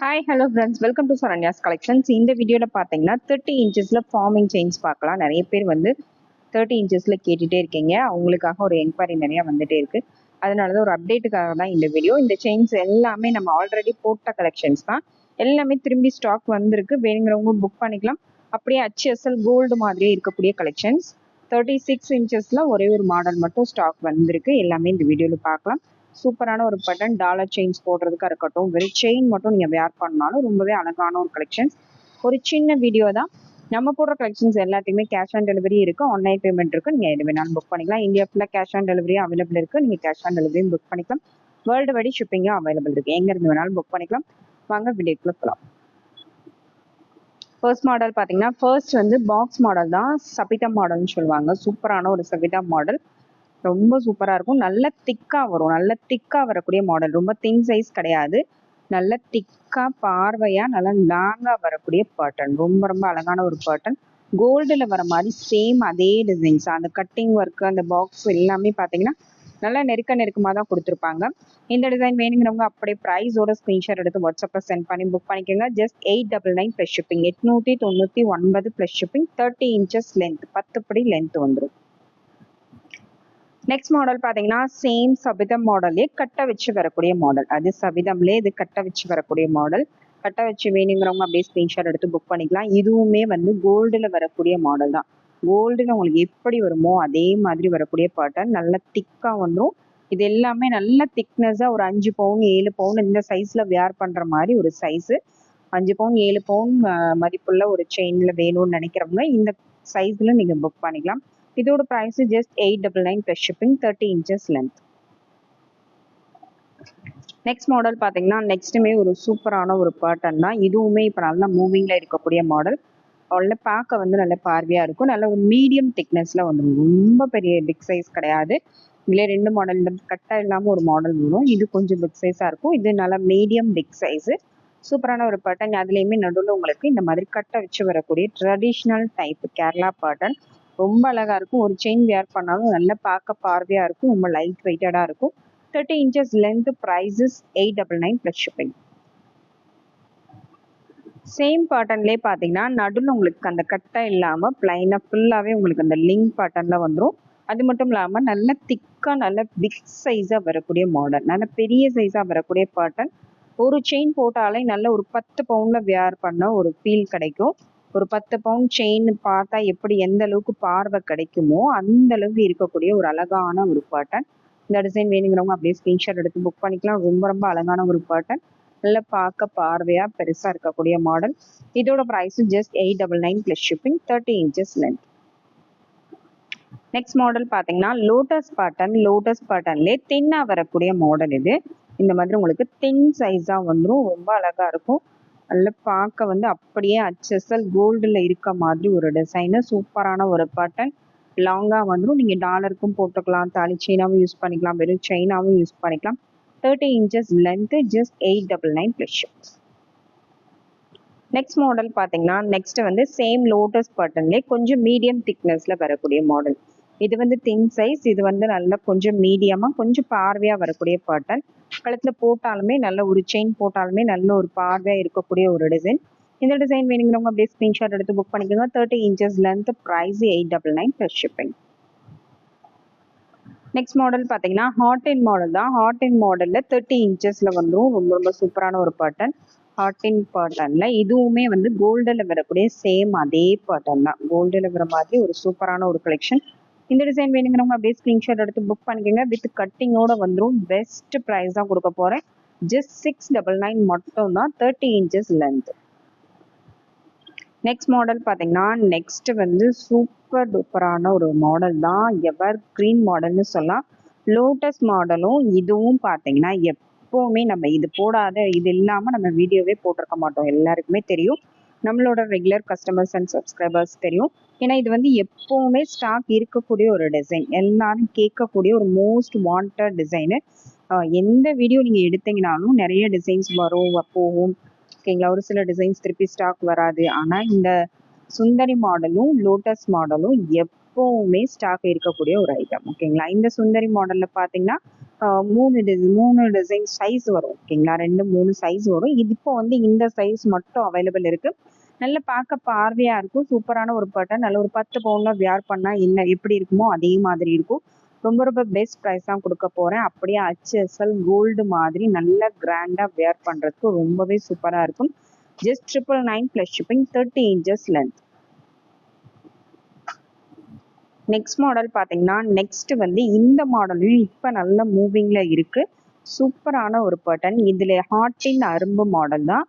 Hi hello friends welcome to Saranya's collections இந்த வீடியோவில் பார்த்தீங்கன்னா தேர்ட்டி இன்ச்சஸில் ஃபார்மிங் செயின்ஸ் பார்க்கலாம். நிறைய பேர் வந்து தேர்ட்டி இன்ச்சஸில் கேட்டுகிட்டே இருக்கீங்க. அவங்களுக்காக ஒரு என்கொயரி நிறையா வந்துட்டே இருக்குது அதனால தான் ஒரு அப்டேட்டுக்காக தான் இந்த வீடியோ இந்த செயின்ஸ் எல்லாமே நம்ம ஆல்ரெடி போட்ட கலெக்ஷன்ஸ் தான். எல்லாமே திரும்பி ஸ்டாக் வந்திருக்கு. வேணுங்கிறவங்க புக் பண்ணிக்கலாம். அப்படியே ஹச்எஸ்எல் கோல்டு மாதிரியே இருக்கக்கூடிய கலெக்ஷன்ஸ் தேர்ட்டி சிக்ஸ் இன்ச்சஸில் ஒரே ஒரு மாடல் மட்டும் ஸ்டாக் வந்திருக்கு. எல்லாமே இந்த வீடியோவில் பார்க்கலாம். சூப்பரான ஒரு பட்டன் டாலர் செயின்ஸ் போடுறதுக்காக இருக்கட்டும் வெறும் செயின் மட்டும் நீங்கள் வேர் பண்ணாலும் ரொம்பவே அழகான ஒரு கலெக்ஷன்ஸ் ஒரு சின்ன வீடியோ தான். நம்ம போடுற கலெக்ஷன்ஸ் எல்லாத்தையுமே கேஷ் ஆன் டெலிவரி இருக்கு ஆன்லைன் பேமெண்ட் இருக்கு. நீங்கள் எது வேணாலும் புக் பண்ணிக்கலாம். இந்தியா ஃபுல்லாக கேஷ் ஆன் டெலிவரி அவைலபிள் இருக்கு. நீங்கள் கேஷ் ஆன் டெலிவரியும் புக் பண்ணிக்கலாம். வேர்ல்டு வடி ஷிப்பிங்கும் அவைலபிள் இருக்குது எங்கேருந்து வேணாலும் புக் பண்ணிக்கலாம். வாங்க வீடியோக்குள்ள போகலாம் ஃபர்ஸ்ட் மாடல் பார்த்தீங்கன்னா ஃபர்ஸ்ட் வந்து பாக்ஸ் மாடல் தான். சபிதா மாடல்னு சொல்லுவாங்க. சூப்பரான ஒரு சபிதா மாடல் ரொம்ப சூப்பராக இருக்கும். நல்ல திக்காக வரும். நல்ல திக்காக வரக்கூடிய மாடல் ரொம்ப தின் சைஸ் கிடையாது. நல்ல திக்காக பார்வையாக நல்லா லாங்காக வரக்கூடிய பேட்டர்ன் ரொம்ப ரொம்ப அழகான ஒரு பேட்டர்ன் கோல்டில் வர மாதிரி சேம் அதே டிசைன்ஸ் அந்த கட்டிங் ஒர்க்கு அந்த பாக்ஸ் எல்லாமே பார்த்தீங்கன்னா நல்லா நெருக்க நெருக்கமாக தான் கொடுத்துருப்பாங்க. இந்த டிசைன் வேணுங்கிறவங்க அப்படியே ப்ரைஸோட ஸ்க்ரீன்ஷாட் எடுத்து வாட்ஸ்அப்பில் சென்ட் பண்ணி புக் பண்ணிக்கோங்க. Just eight double nine plus shipping எட்நூற்றி தொண்ணூற்றி ஒன்பது plus shipping thirty inches length பத்து படி லென்த் வந்துடும் நெக்ஸ்ட் மாடல் பார்த்தீங்கன்னா சேம் சபிதம் மாடல்லே கட்ட வச்சு வரக்கூடிய மாடல் அது சபிதம்லேயே இது கட்ட வச்சு வரக்கூடிய மாடல் கட்ட வச்சு வேணுங்கிறவங்க அப்படியே ஸ்க்ரீன்ஷாட் எடுத்து புக் பண்ணிக்கலாம். இதுவுமே வந்து கோல்டில் வரக்கூடிய மாடல் தான். கோல்டில் உங்களுக்கு எப்படி வருமோ அதே மாதிரி வரக்கூடிய பேட்டர்ன் நல்ல திக்காக வந்துடும் இது எல்லாமே நல்ல திக்னஸாக ஒரு அஞ்சு பவுன் ஏழு பவுன் இந்த சைஸில் வேர் பண்ணுற மாதிரி ஒரு சைஸு அஞ்சு பவுன் ஏழு பவுன் மதிப்புள்ள ஒரு செயினில் வேணும்னு நினைக்கிறவங்க இந்த சைஸில் நீங்கள் புக் பண்ணிக்கலாம். இதோட price just eight double nine plus shipping thirty inches length next model பார்த்தீங்கன்னா நெக்ஸ்ட்டுமே ஒரு சூப்பரான ஒரு பேட்டர்ன் தான். இதுவுமே இப்போ நல்லா மூவிங்கில் இருக்கக்கூடிய மாடல் நல்ல பார்க்க வந்து நல்ல பார்வையாக இருக்கும். நல்ல ஒரு மீடியம் திக்னஸில் வந்து ரொம்ப பெரிய பிக் சைஸ் கிடையாது. இதில் ரெண்டு மாடல் கட்டாக இல்லாமல் ஒரு மாடல் வரும். இது கொஞ்சம் பிக் சைஸாக இருக்கும். இது நல்லா மீடியம் பிக் சைஸு சூப்பரான ஒரு பேட்டர்ன் அதுலேயுமே நடுவில் உங்களுக்கு இந்த மாதிரி கட்டை வச்சு வரக்கூடிய ட்ரெடிஷ்னல் டைப் கேரளா பேட்டர்ன் ரொம்ப அழகாக இருக்கும். ஒரு செயின் வேர் பண்ணாலும் நல்லா பார்க்க பார்வையாக இருக்கும். ரொம்ப லைட் வெயிட்டடாக இருக்கும். Thirty inches length prices eight double nine plus shipping same பாட்டன்லேயே பார்த்தீங்கன்னா நடுவில் உங்களுக்கு அந்த கட்டை இல்லாமல் பிளைனாக ஃபுல்லாகவே உங்களுக்கு அந்த லிங்க் பாட்டனில் வந்துடும் அது மட்டும் இல்லாமல் நல்ல திக்காக நல்ல பிக் சைஸாக வரக்கூடிய மாடல் நல்ல பெரிய சைஸாக வரக்கூடிய பாட்டன் ஒரு செயின் போட்டாலே நல்ல ஒரு பத்து பவுண்டில் வியர் பண்ண ஒரு ஃபீல் கிடைக்கும். ஒரு பத்து பவுண்ட் செயின் பார்த்தா எப்படி எந்த அளவுக்கு பார்வை கிடைக்குமோ அந்த அளவுக்கு இருக்கக்கூடிய ஒரு அழகான ஒரு பேட்டர்ன் இந்த டிசைன் வேணுங்கிறவங்க அப்படியே ஸ்கிரீன்ஷாட் எடுத்து புக் பண்ணிக்கலாம். ரொம்ப ரொம்ப அழகான ஒரு பேட்டர்ன் நல்லா பார்க்க பார்வையாக பெருசாக இருக்கக்கூடிய மாடல் இதோட ப்ரைஸும் just eight double nine plus shipping thirty inches length next model பார்த்தீங்கன்னா லோட்டஸ் பேட்டர்ன் லோட்டஸ் பேட்டர்ன்லேயே தின்னாக வரக்கூடிய மாடல் இது. இந்த மாதிரி உங்களுக்கு தின் சைஸாக வந்துடும் ரொம்ப அழகாக இருக்கும். நல்ல பார்க்க வந்து அப்படியே அச்சசல் கோல்டில் இருக்க மாதிரி ஒரு டிசைனு சூப்பரான ஒரு பேட்டர்ன் லாங்காக வந்துடும் நீங்கள் டாலருக்கும் போட்டுக்கலாம். தாலி செயினாகவும் யூஸ் பண்ணிக்கலாம். வெறும் செயினாகவும் யூஸ் பண்ணிக்கலாம். Thirty inches length just eight double nine plus next model பார்த்தீங்கன்னா நெக்ஸ்ட் வந்து சேம் லோட்டஸ் பேட்டர்ன்லேயே கொஞ்சம் மீடியம் திக்னஸில் வரக்கூடிய மாடல் இது வந்து தின் சைஸ் இது வந்து நல்லா கொஞ்சம் மீடியமாக கொஞ்சம் பார்வையாக வரக்கூடிய பட்டன் கழுத்துல போட்டாலுமே நல்ல ஒரு செயின் போட்டாலுமே நல்ல ஒரு பார்வையாக இருக்கக்கூடிய ஒரு டிசைன் இந்த டிசைன் வேணுங்கிறவங்க அப்படியே ஸ்க்ரீன்ஷாட் எடுத்து புக் பண்ணிக்கோங்க. Thirty inches length price eight double nine plus shipping next model பார்த்தீங்கன்னா ஹாட் இன் மாடல் தான். ஹாட் இன் மாடலில் தேர்ட்டி இன்ச்சஸில் வந்துடும் ரொம்ப ரொம்ப சூப்பரான ஒரு பேட்டர்ன் ஹாட் இன் பேட்டர்னில் இதுவுமே வந்து கோல்டில் வரக்கூடிய சேம் அதே பேட்டர்ன் தான். கோல்டில் வர மாதிரி ஒரு சூப்பரான ஒரு கலெக்ஷன் இந்த டிசைன் வேணுங்கிறவங்க அப்படியே ஸ்க்ரீன்ஷாட் எடுத்து புக் பண்ணிக்கோங்க. வித் கட்டிங்கோட வந்துடும் பெஸ்ட் ப்ரைஸ் தான் கொடுக்க போகிறேன் ஜஸ்ட் சிக்ஸ் டபுள் நைன் மட்டும் தான் thirty inches length next model பார்த்தீங்கன்னா நெக்ஸ்ட் வந்து சூப்பர் டூப்பரான ஒரு மாடல் தான். எவர் கிரீன் மாடல்னு சொல்லலாம். லோட்டஸ் மாடலும் இதுவும் பார்த்தீங்கன்னா எப்போவுமே நம்ம இது போடாத இது இல்லாமல் நம்ம வீடியோவே போட்டிருக்க மாட்டோம். எல்லாருக்குமே தெரியும். நம்மளோட ரெகுலர் கஸ்டமர்ஸ் அண்ட் சப்ஸ்கிரைபர்ஸ் தெரியும். ஏன்னா இது வந்து எப்போவுமே ஸ்டாக் இருக்கக்கூடிய ஒரு டிசைன் எல்லாரும் கேட்கக்கூடிய ஒரு மோஸ்ட் வாண்டட் டிசைனு எந்த வீடியோ நீங்கள் எடுத்தீங்கனாலும் நிறைய டிசைன்ஸ் வரும் போகும். ஓகேங்களா? ஒரு சில டிசைன்ஸ் திருப்பி ஸ்டாக் வராது. ஆனால் இந்த சுந்தரி மாடலும் லோட்டஸ் மாடலும் எப்போவுமே ஸ்டாக் இருக்கக்கூடிய ஒரு ஐட்டம் ஓகேங்களா? இந்த சுந்தரி மாடலில் பார்த்தீங்கன்னா மூணு டிசைன் மூணு டிசைன் சைஸ் வரும் ஓகேங்களா ரெண்டு மூணு சைஸ் வரும். இது இப்போ வந்து இந்த சைஸ் மட்டும் அவைலபிள் இருக்கு. நல்ல பார்க்க பார்வையா இருக்கும். சூப்பரான ஒரு பட்டன் நல்ல ஒரு பத்து பவுன்ல வியர் பண்ணா என்ன எப்படி இருக்குமோ அதே மாதிரி இருக்கும். ரொம்ப ரொம்ப பெஸ்ட் ப்ரைஸ் தான் கொடுக்க போறேன். அப்படியே ஹெச்எஸ்எல் கோல்டு மாதிரி நல்ல கிராண்டா வியர் பண்றதுக்கு ரொம்பவே சூப்பரா இருக்கும். Just triple nine plus shipping thirty inches length next model பார்த்தீங்கன்னா நெக்ஸ்ட் வந்து இந்த மாடலும் இப்போ நல்ல மூவிங்கில் இருக்கு. சூப்பரான ஒரு பட்டன் இதில் ஹாட்டின் அரும்பு மாடல் தான்.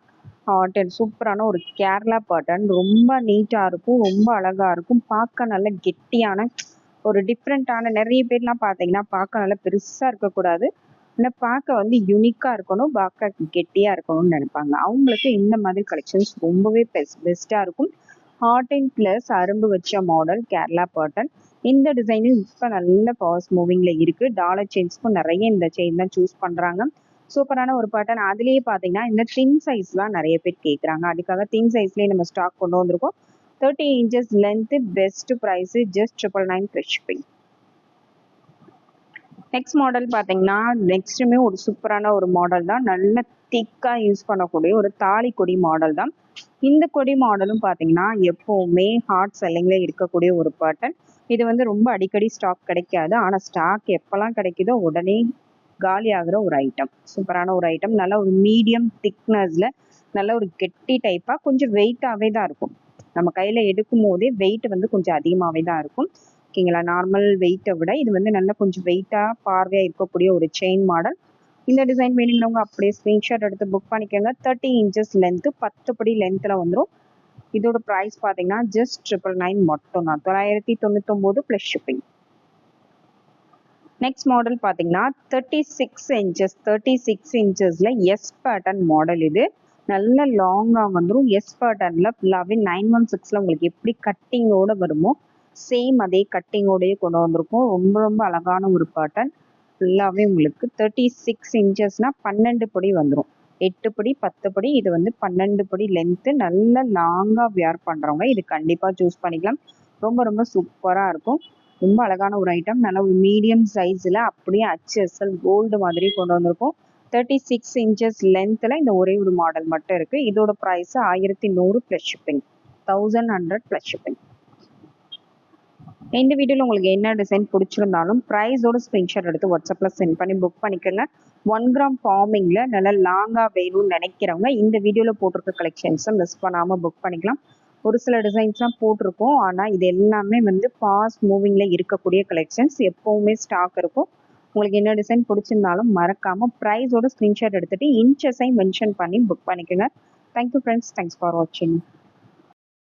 ஹாட்டன் சூப்பரான ஒரு கேரளா பட்டன் ரொம்ப நீட்டாக இருக்கும் ரொம்ப அழகாக இருக்கும். பார்க்க நல்ல கெட்டியான ஒரு டிஃப்ரெண்ட்டான நிறைய பேர்லாம் பார்த்தீங்கன்னா பார்க்க நல்லா பெருசாக இருக்கக்கூடாது. ஆனால் பார்க்க வந்து யூனிக்காக இருக்கணும் பார்க்க கெட்டியாக இருக்கணும்னு நினைப்பாங்க. அவங்களுக்கு இந்த மாதிரி கலெக்ஷன்ஸ் ரொம்பவே பெஸ்ட் பெஸ்ட்டாக இருக்கும். ஹாட் அண்ட் ப்ளஸ் அரும்பு வச்ச மாடல் கேரளா பேட்டர்ன் இந்த டிசைனும் இப்போ நல்ல ஃபாஸ்ட் மூவிங்கில் இருக்குது டாலர் செயின்ஸ்க்கும் நிறைய இந்த செயின் தான் சூஸ் பண்ணுறாங்க சூப்பரான ஒரு பேட்டர்ன் அதுலேயே பார்த்தீங்கன்னா இந்த தின் சைஸ்லாம் நிறைய பேர் கேட்குறாங்க அதுக்காக தின் சைஸ்லேயே நம்ம ஸ்டாக் கொண்டு வந்திருக்கோம். Thirty inches length best price just triple nine fresh shipping next model பார்த்தீங்கன்னா நெக்ஸ்ட்டுமே ஒரு சூப்பரான ஒரு மாடல் தான். நல்ல திக்காக யூஸ் பண்ணக்கூடிய ஒரு தாலி கொடி மாடல் தான். இந்த கொடி மாடலும் பார்த்தீங்கன்னா எப்போவுமே ஹாட் செல்லிங்கில் இருக்கக்கூடிய ஒரு பேட்டர்ன் இது வந்து ரொம்ப அடிக்கடி ஸ்டாக் கிடைக்காது. ஆனால் ஸ்டாக் எப்போல்லாம் கிடைக்குதோ உடனே காலி ஆகிற ஒரு ஐட்டம் சூப்பரான ஒரு ஐட்டம் நல்ல ஒரு மீடியம் திக்னஸில் நல்ல ஒரு கெட்டி டைப்பாக கொஞ்சம் வெயிட்டாகவே தான் இருக்கும். நம்ம கையில் எடுக்கும் போதே வெயிட் வந்து கொஞ்சம் அதிகமாகவே தான் இருக்கும். ஓகேங்களா நார்மல் வெயிட்டை விட இது வந்து நல்ல கொஞ்சம் வெயிட்டாக பார்வையாக இருக்கக்கூடிய ஒரு செயின் மாடல் இந்த டிசைன் வேணுங்கிறவங்க அப்படியே ஸ்க்ரீன்ஷாட் எடுத்து புக் பண்ணிக்கோங்க. தேர்ட்டி இன்ச்சஸ் லென்த்து பத்து படி லென்த்தில் வந்துடும் இதோட ப்ரைஸ் பார்த்தீங்கன்னா ஜஸ்ட் ட்ரிபிள் நைன் மட்டும் தான் தொள்ளாயிரத்தி தொண்ணூத்தொம்போது ப்ளஸ் ஷிப்பிங் நெக்ஸ்ட் மாடல் பார்த்தீங்கன்னா thirty six inches thirty six இன்ச்சஸில் S pattern model இது நல்ல லாங்காக வந்துடும் எஸ் பேட்டர்னில் ஃபுல்லாகவே நைன் ஒன் சிக்ஸில் உங்களுக்கு எப்படி கட்டிங்கோட வருமோ சேம் அதே கட்டிங்கோடயே கொண்டு வந்திருக்கும். ரொம்ப ரொம்ப அழகான ஒரு பேட்டர்ன் ஃபுல்லாகவே உங்களுக்கு தேர்ட்டி சிக்ஸ் இன்ச்சஸ்னால் பன்னெண்டு பொடி வந்துடும் எட்டு படி பத்து படி இது வந்து பன்னெண்டு படி லென்த்து நல்ல லாங்காக வியர் பண்ணுறவங்க இது கண்டிப்பாக சூஸ் பண்ணிக்கலாம். ரொம்ப ரொம்ப சூப்பராக இருக்கும். ரொம்ப அழகான ஒரு ஐட்டம் நல்ல ஒரு மீடியம் சைஸில் அப்படியே அச்எஸ்எல் கோல்டு மாதிரி கொண்டு வந்திருக்கும். தேர்ட்டி சிக்ஸ் இன்ச்சஸ் லென்த்தில் இந்த ஒரே ஒரு மாடல் மட்டும் இருக்குது இதோட ப்ரைஸ் ஆயிரத்தி நூறு plus shipping thousand hundred plus shipping இந்த வீடியோவில் உங்களுக்கு என்ன டிசைன் பிடிச்சிருந்தாலும் ப்ரைஸோட ஸ்க்ரீன்ஷாட் எடுத்து வாட்ஸ்அப்பில் சென்ட் பண்ணி புக் பண்ணிக்கோங்க. ஒன் கிராம் ஃபார்மிங்கில் நல்லா லாங்காக வேணும்னு நினைக்கிறவங்க இந்த வீடியோவில் போட்டிருக்க கலெக்ஷன்ஸை மிஸ் பண்ணாமல் புக் பண்ணிக்கலாம். ஒரு சில டிசைன்ஸ்லாம் போட்டிருக்கோம். ஆனால் இது எல்லாமே வந்து ஃபாஸ்ட் மூவிங்கில் இருக்கக்கூடிய கலெக்ஷன்ஸ் எப்போவுமே ஸ்டாக் இருக்கும். உங்களுக்கு என்ன டிசைன் பிடிச்சிருந்தாலும் மறக்காமல் ப்ரைஸோட ஸ்க்ரீன்ஷாட் எடுத்துகிட்டு இன்ச்சஸை மென்ஷன் பண்ணி புக் பண்ணிக்கோங்க. Thank you friends thanks for வாட்சிங்